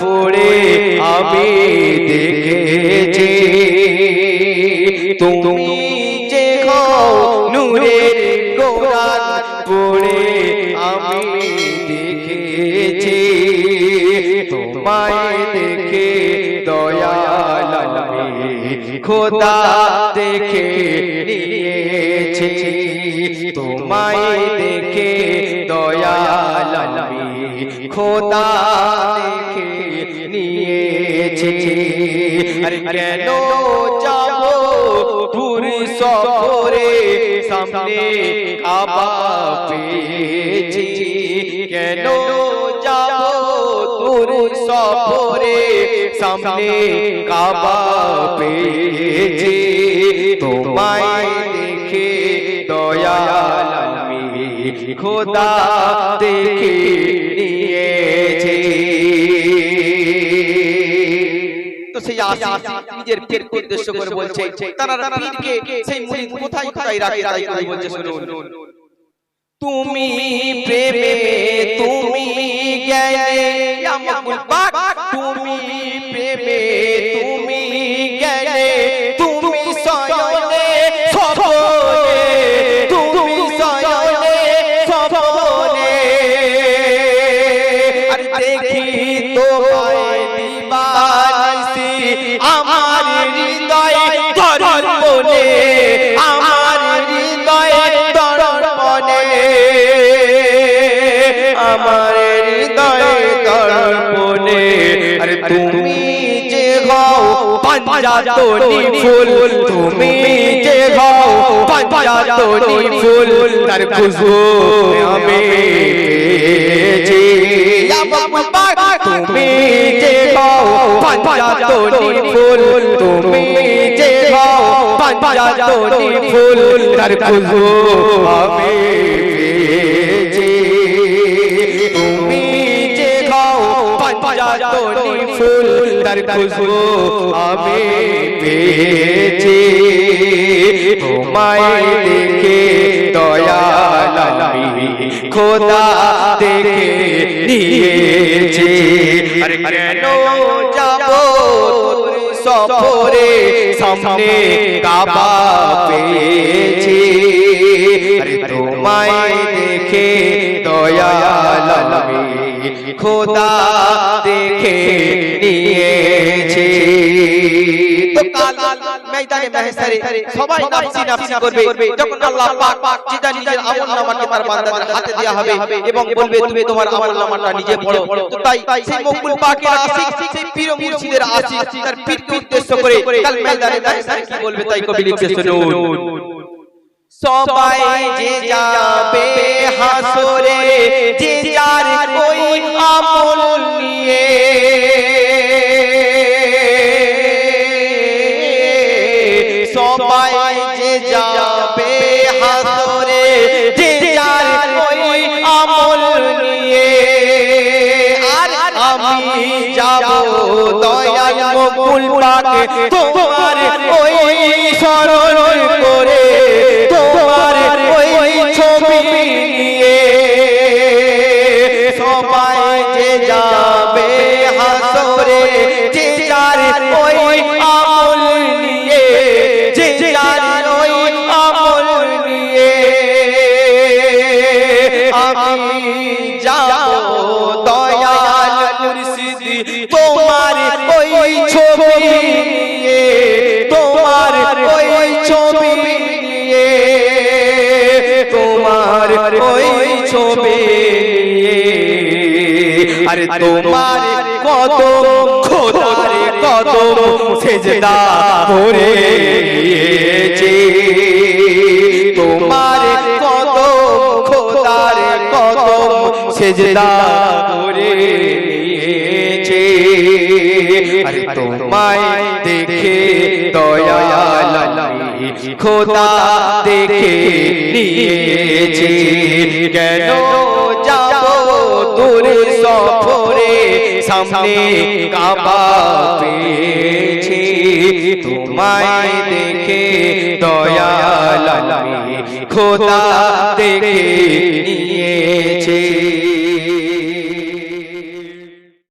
পড়ে আমি দেখেছি। তুমি যে নূরের কোরআন পড়ে আমি দেখেছি। তোমায় দেখে দয়াল খোদা দেখে নিয়েছি। তোমায় দেখে দয়াল খোদা আরে কেন যাব পুরি সফরে সামনে কাবা পেয়েছি কেন যাব তোর সফরে সামনে কাবা পেয়েছি তোমায় দেখে দয়াল আমি খোদা দেখে নিজের পীরকে উদ্দেশ্য করে বলছে তারা পীরকে সেই মুরিদ কোথায় কোথায় রাখে তাই বলছে শুনুন। তুমি প্রেমে আমার হৃদয় দর্পণে। আরে তুমি যে হও পাঞ্জাতনি ফুল, তুমি যে হও পাঞ্জাতনি ফুল, তার খুশবু আমি পেয়েছি। তুমি যে হও পাঞ্জাতনি ফুল, তুমি যে হও পাঞ্জাতনি ফুল, তার খুশবু খুশবু আমি পেয়েছি। তোমায় দেখে দয়াল খোদা দেখে নিয়েছে। আরে কেন যাব সফরে? সামনে কাবা পেয়েছি। তোমায় দেখে দয়াল খোদা দেখে কাল ময়দানে মাহশারে সবাই নাফসি নাফসি করবে। যখন আল্লাহ পাক যেটা নিজের আমলনামাকে তার বান্দাদের হাতে দেয়া হবে এবং বলবে তুমি তোমার আমলনামাটা নিজে পড়ো। তো তাই সেই মকবুল পাকের আশিক সেই পীর মুর্শিদের আশিক তার পীরকে উদ্দেশ্য করে কাল ময়দানে মাহশারে কি বলবে তাই কবি লিখছে শুনুন। সবাই যে যাবে হাসরে যে যার ওই আমল নিয়ে দয়াল পাকে তোমার ওই স্মরণ করে তোমার ওই ছবি নিয়ে সবাই যে যাবে ছবি আরে তোমার কত খোদার কত সেজদা করে তোমার কত খোদার কত সেজদা করে নিয়েছে আরে তোমায় দেখে দয়াল খোদা দেখে নিয়েছে। কেন যাব তোর সফরে? সামনে কাবা পেয়েছি। তোমায় দেখে দয়াল খোদা দেখে নিয়েছে